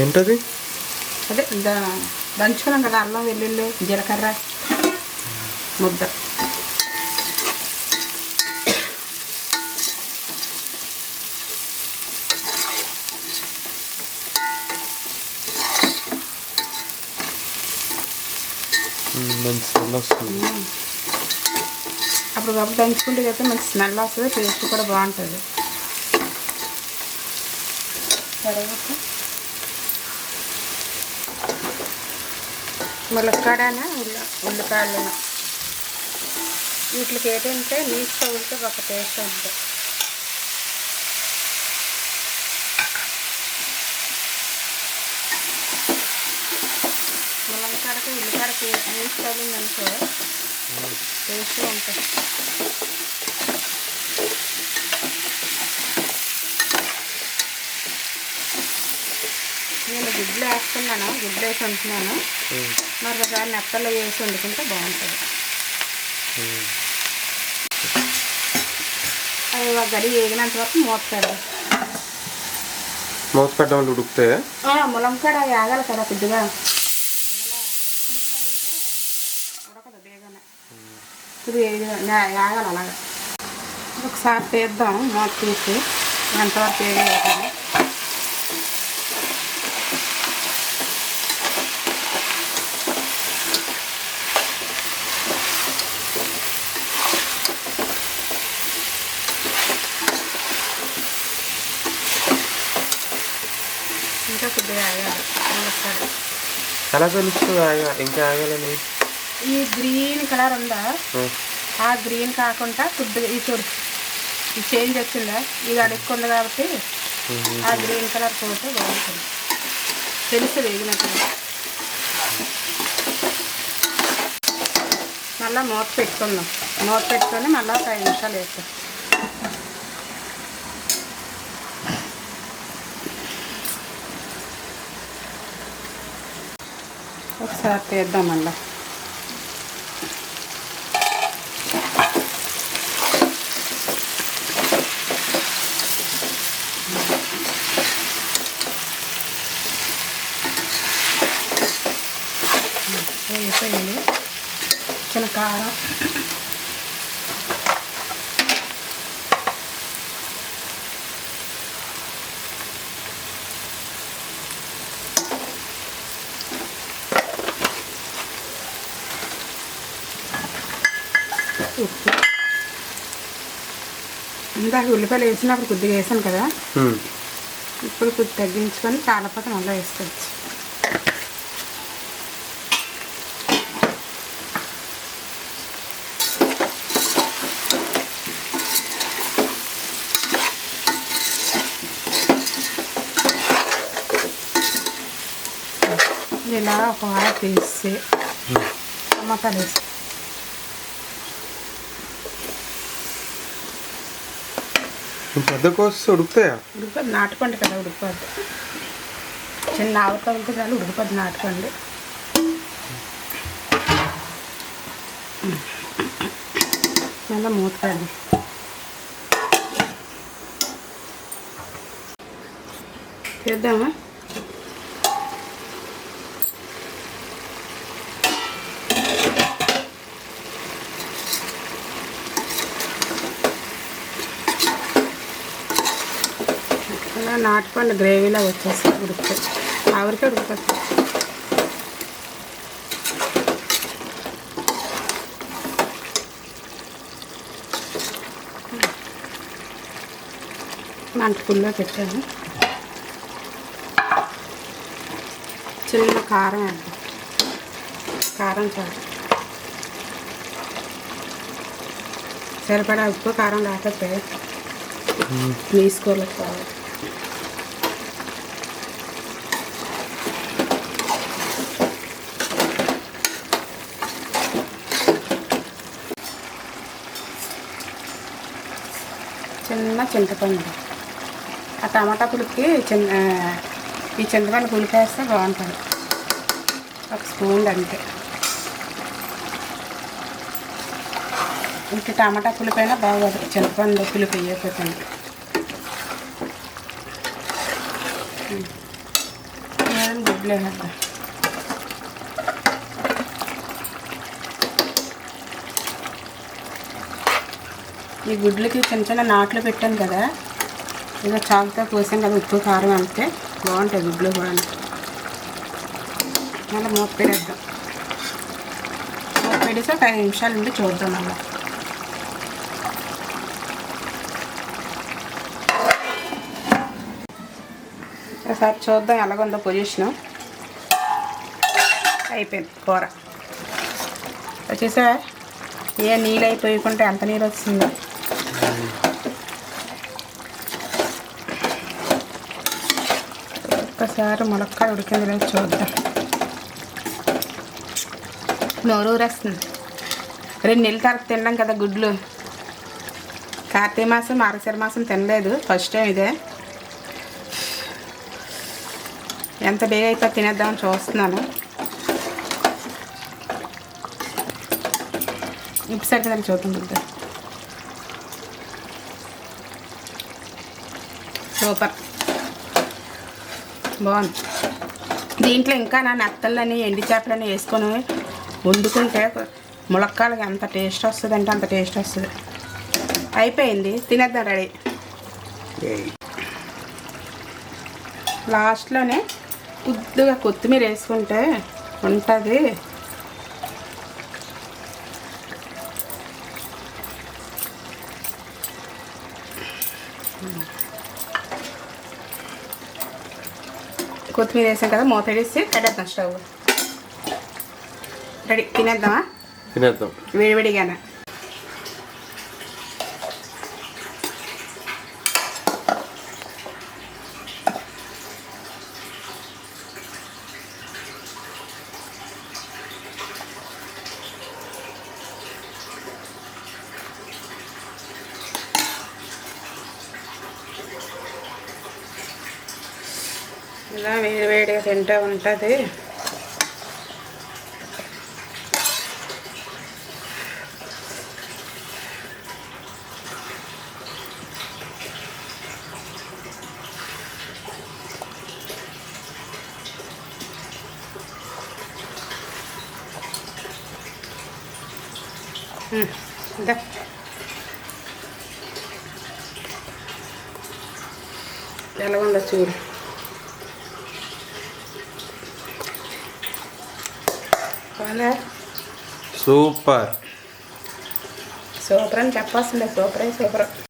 ఏంటది? అదే దంచుకున్నాం కదా అల్లం వెల్లుల్లి జీలకర్ర ముద్ద. మ్మ్, మంచి స్మెల్ వస్తుంది. అప్పుడు కాబట్టి దంచుకుంటే అయితే మంచి స్మెల్ వస్తుంది టేస్ట్ కూడా బాగుంటుంది. తర్వాత ములక్కాడన? ఉల్లి ఉల్లిపాయలను? వీటికి ఏంటంటే నీసు తగిలితే ఒక టేస్ట్ ఉంటుంది. ములంకాడకి ఉల్లికాడకి నీసు తగిలిందనుకో టేస్ట్గా ఉంటుంది. గుడ్లు వేస్తున్నాను. గుడ్లు వేసి ఉంటున్నాను మ్మ్, మరి ఒకసారి నెత్తల్లో వేసి వండుకుంటే బాగుంటుంది. అది ఒక గడి వేగినంత వరకు మూత పెట్టడం వల్ల ఉడికితే? ములంకాడ వేగాలి కదా కొద్దిగా. ఉడకదు బేగానే వేగాలి అలాగా. ఒకసారి తీద్దాం. మూత తీసి ఎంతవరకు ఇంకా కొద్దిగా ఎలా తెలుస్తుంది ఆగా ఇంకా ఆగాలని ఈ గ్రీన్ కలర్ ఉందా? ఆ. గ్రీన్ కాకుండా కొద్దిగా ఈ చూడు. ఈ చేంజ్ వచ్చిందా? ఇది అడుక్కుంది కాబట్టి. ఆ గ్రీన్ కలర్ పోతే బాగుంటుంది. తెలుసు వేగినట్టు మళ్ళీ మూత పెట్టుకుందాం. మూత పెట్టుకొని మళ్ళీ ఒక ఐదు నిమిషాలు వేస్తాం ఒకసారి తీద్దామండి మళ్ళీ వేసేయండి చిన్న కారం ఉప్పు ఇందాక ఉల్లిపాయలు వేసినప్పుడు కొద్దిగా వేసాను కదా. ఇప్పుడు కొద్ది తగ్గించుకొని కాలపాత మళ్ళీ వేసుకోవచ్చు. ఇలా ఒక వార వేసి టమాటాలు వేసి పెద్ద కోస్తే ఉడుకుతాయా? ఉడికిపోద్ది నాటుకోండి కదా ఉడికిపోద్ది. చిన్న ఉంటే చాలు ఉడికిపోద్ది నాటుకోండి. మళ్ళీ మూతకండి చేద్దామా? నాటుకోండి గ్రేవీలో వచ్చేసి ఉడుకుతాయి. ఆవిరికే ఉడికిపోతుంది మంట పుల్లో పెట్టాను. చిన్న కారం వేద్దాం కారం చాలు. సరిపడా ఉప్పు కారం లేకపోతే తీసుకోలేదు కావాలి చిన్న చింతపండు. ఆ టమాటా పులుపుకి చిన్న ఈ చింతపండు పులుపు వేస్తే బాగుంటుంది. ఒక స్పూన్ అంతే. ఇంక టమాటా పులుపు అయినా బాగోదు చింతపండు పులుపు వేయకపోతుంది ఉడకలేదని గుడ్లు ఈ గుడ్లకి చిన్న చిన్న నాట్లు పెట్టాను కదా. ఇలా చాకుతో పోసాం కదా ఉప్పు కారం అంతే. బాగుంటాయి గుడ్లు కూడా. మళ్ళీ మూత పెడేద్దాం ఒక ఐదు నిమిషాలు ఉండి చూద్దాం మళ్ళీ. ఒకసారి చూద్దాం ఎలాగుందో పొజిషను. అయిపోయింది కూర. వచ్చేసా ఏ నీళ్ళు అయిపోయకుంటే ఎంత నీరు వస్తుందో? ఒక్కసారి ములక్కాయ ఉడికింది లేదు చూద్దాం. నోరు ఊరేస్తుంది. రెండు నెలల తర్వాత తిన్నాం కదా గుడ్లు. కార్తీక మాసం మార్గశిర మాసం తినలేదు. ఫస్ట్ టైం ఇదే. ఎంత బేగా అయిపోయి తినేద్దామని చూస్తున్నాను. ఇప్పుడు సరిగ్గా చూద్దాం సూపర్. బాగుంది. దీంట్లో ఇంకా నా నెత్తళ్ళని ఎండి చేపలని వేసుకొని వండుకుంటే ములక్కాలకి ఎంత టేస్ట్ వస్తుంది అంటే అంత టేస్ట్ వస్తుంది. అయిపోయింది. తినేద్దాం రెడీ. లాస్ట్లోనే కొద్దిగా కొత్తిమీర వేసుకుంటే ఉంటుంది. కొత్తిమీర వేసాం కదా మూత వేసి కట్టేద్దాం స్టవ్. రెడీ? తినేద్దామా? తినేద్దాం. వేడివేడిగానే ఇలా వేడి వేడిగా తింటూ ఉంటుంది. ఎలా ఇదా. ఎలాగుందో చూడు. బాగా సూపర్. సూపర్ అని చెప్పాల్సిందే సూపరే సూపర్.